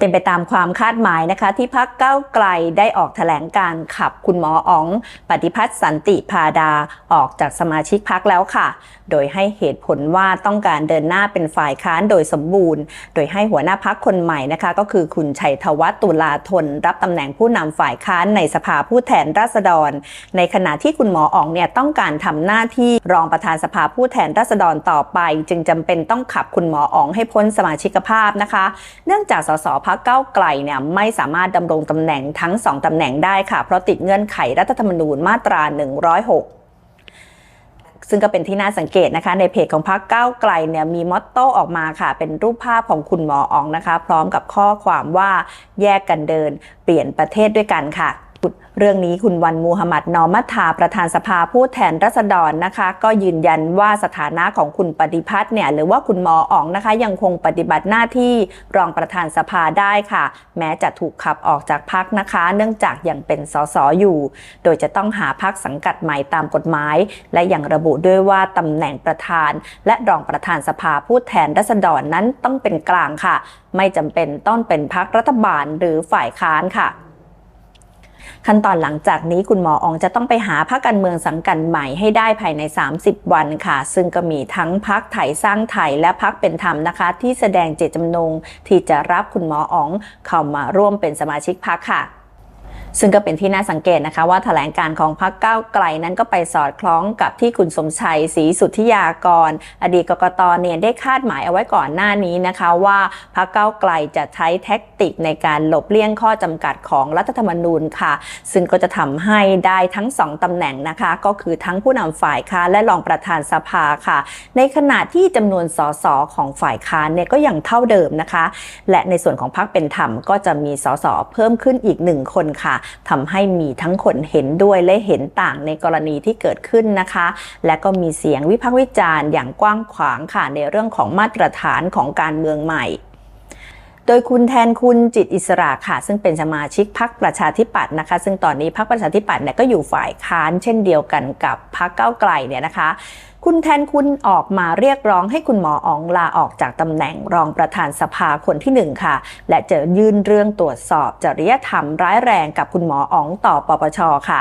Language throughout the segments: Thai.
เป็นไปตามความคาดหมายนะคะ ที่พักเก้าไกลได้ออกแถลงการขับคุณหมออ๋อง ปฏิพัฒน์สันติพาดาออกจากสมาชิกพักแล้วค่ะ โดยให้เหตุผลว่าต้องการเดินหน้าเป็นฝ่ายค้านโดยสมบูรณ์ โดยให้หัวหน้าพักคนใหม่นะคะ ก็คือคุณชัยธวัฒน์ตุลาธน รับตำแหน่งผู้นำฝ่ายค้านในสภาผู้แทนราษฎร ในขณะที่คุณหมออ๋องเนี่ยต้องการทำหน้าที่รองประธานสภาผู้แทนราษฎรต่อไป จึงจำเป็นต้องขับคุณหมออ๋องให้พ้นสมาชิกภาพนะคะ เนื่องจากสสพกเก้าวไกลเนี่ยไม่สามารถดำรงตำแหน่งทั้งสองตำแหน่งได้ค่ะ เพราะติดเงื่อนไขรัฐธรรมนูญมาตรา 106ซึ่งก็เป็นที่น่าสังเกตนะคะ ในเพจของพรรคก้าวไกลเนี่ยมีมอตโต้ออกมาค่ะ เป็นรูปภาพของคุณหมออองนะคะ พร้อมกับข้อความว่าแยกกันเดิน เปลี่ยนประเทศด้วยกันค่ะ เรื่องนี้คุณวันมูฮัมหมัดนอมัทาประธานสภาผู้แทนรัษฎรนะคะ ก็ยืนยันว่าสถานะของคุณปฏิพัฒน์เนี่ยหรือว่าคุณหมออ๋องนะคะ ยังคงปฏิบัติหน้าที่รองประธานสภาได้ค่ะ แม้จะถูกขับออกจากพักนะคะ เนื่องจากยังเป็นสสอยู่ โดยจะต้องหาพักสังกัดใหม่ตามกฎหมาย และยังระบุด้วยว่าตำแหน่งประธาน และรองประธานสภาผู้แทนรัษฎรนั้นต้องเป็นกลางค่ะ ไม่จำเป็นต้องเป็นพักรัฐบาลหรือฝ่ายค้านค่ะ ขั้นตอนหลังจากนี้คุณหมออองจะต้องไปหาพรรคการเมืองสังกัดใหม่ให้ได้ภายใน 30 วันค่ะ ซึ่งก็มีทั้งพักไทยสร้างไทยและพักเป็นธรรมนะคะ ที่แสดงเจตจำนงที่จะรับคุณหมออองเข้ามาร่วมเป็นสมาชิกพักค่ะ ซึ่งก็เป็นที่น่าสังเกตนะคะว่าแถลงการของพรรคก้าวไกลนั้นก็ไปสอดคล้องกับที่คุณสมชัยศรีสุทธิยากร อดีตกกตเนี่ยได้คาดหมายเอาไว้ก่อนหน้านี้นะคะ ว่าพรรคก้าวไกลจะใช้แท็กติกในการหลบเลี่ยงข้อจำกัดของรัฐธรรมนูญค่ะ ซึ่งก็จะทำให้ได้ทั้งสองตำแหน่งนะคะ ก็คือทั้งผู้นำฝ่ายค้านและรองประธานสภาค่ะ ในขณะที่จำนวนสสของฝ่ายค้านเนี่ยก็ยังเท่าเดิมนะคะ และในส่วนของพรรคเป็นธรรมก็จะมีสสเพิ่มขึ้นอีกหนึ่งคนค่ะทำให้มีทั้งคนเห็นด้วยและเห็นต่างในกรณีที่เกิดขึ้นนะคะ และก็มีเสียงวิพากษ์วิจารณ์อย่างกว้างขวางค่ะในเรื่องของมาตรฐานของการเมืองใหม่โดยคุณแทนคุณจิตอิสระค่ะ ซึ่งเป็นสมาชิกพรรคประชาธิปัตย์นะคะ ซึ่งตอนนี้พรรคประชาธิปัตย์เนี่ยก็อยู่ฝ่ายค้านเช่นเดียวกันกับพรรคก้าวไกลเนี่ยนะคะ คุณแทนคุณออกมาเรียกร้องให้คุณหมออ๋องลาออกจากตำแหน่งรองประธานสภาคนที่หนึ่งค่ะ และจะยื่นเรื่องตรวจสอบจริยธรรมร้ายแรงกับคุณหมออ๋องต่อปปชค่ะ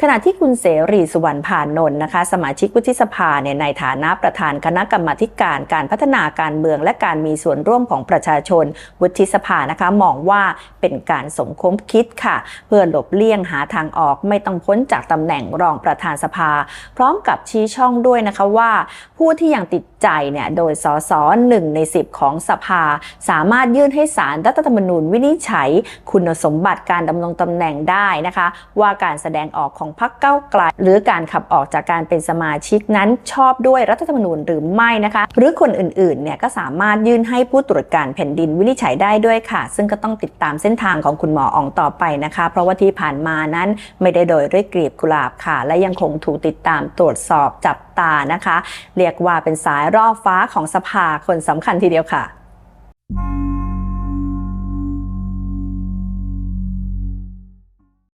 ขณะที่คุณเสรีสุวรรณพานนท์นะคะ สมาชิกวุฒิสภาเนี่ยในฐานะประธานคณะกรรมาการการพัฒนาการเมืองและการมีส่วนร่วมของประชาชน วุฒิสภานะคะมองว่าเป็นการสมคบคิดค่ะ เพื่อหลบเลี่ยงหาทางออกไม่ต้องพ้นจากตำแหน่งรองประธานสภา พร้อมกับชี้ช่องด้วยนะคะว่า ผู้ที่ยังติดใจเนี่ยโดยสสหนึ่งใน 10 ของสภา สามารถยื่นให้ศาลรัฐธรรมนูญวินิจฉัย คุณสมบัติการดำรงตำแหน่งได้นะคะ ว่าการแสดงออกของพรรคเก้าไกลหรือการขับออกจากการเป็นสมาชิกนั้นชอบด้วยรัฐธรรมนูญหรือไม่นะคะ หรือคนอื่นๆเนี่ยก็สามารถยื่นให้ผู้ตรวจการแผ่นดินวินิจฉัยได้ด้วยค่ะ ซึ่งก็ต้องติดตามเส้นทางของคุณหมออองต่อไปนะคะ เพราะว่าที่ผ่านมานั้นไม่ได้โดยด้วยกลีบกุหลาบค่ะ และยังคงถูกติดตามตรวจสอบจับตานะคะ เรียกว่าเป็นสายรอบฟ้าของสภาคนสำคัญทีเดียวค่ะ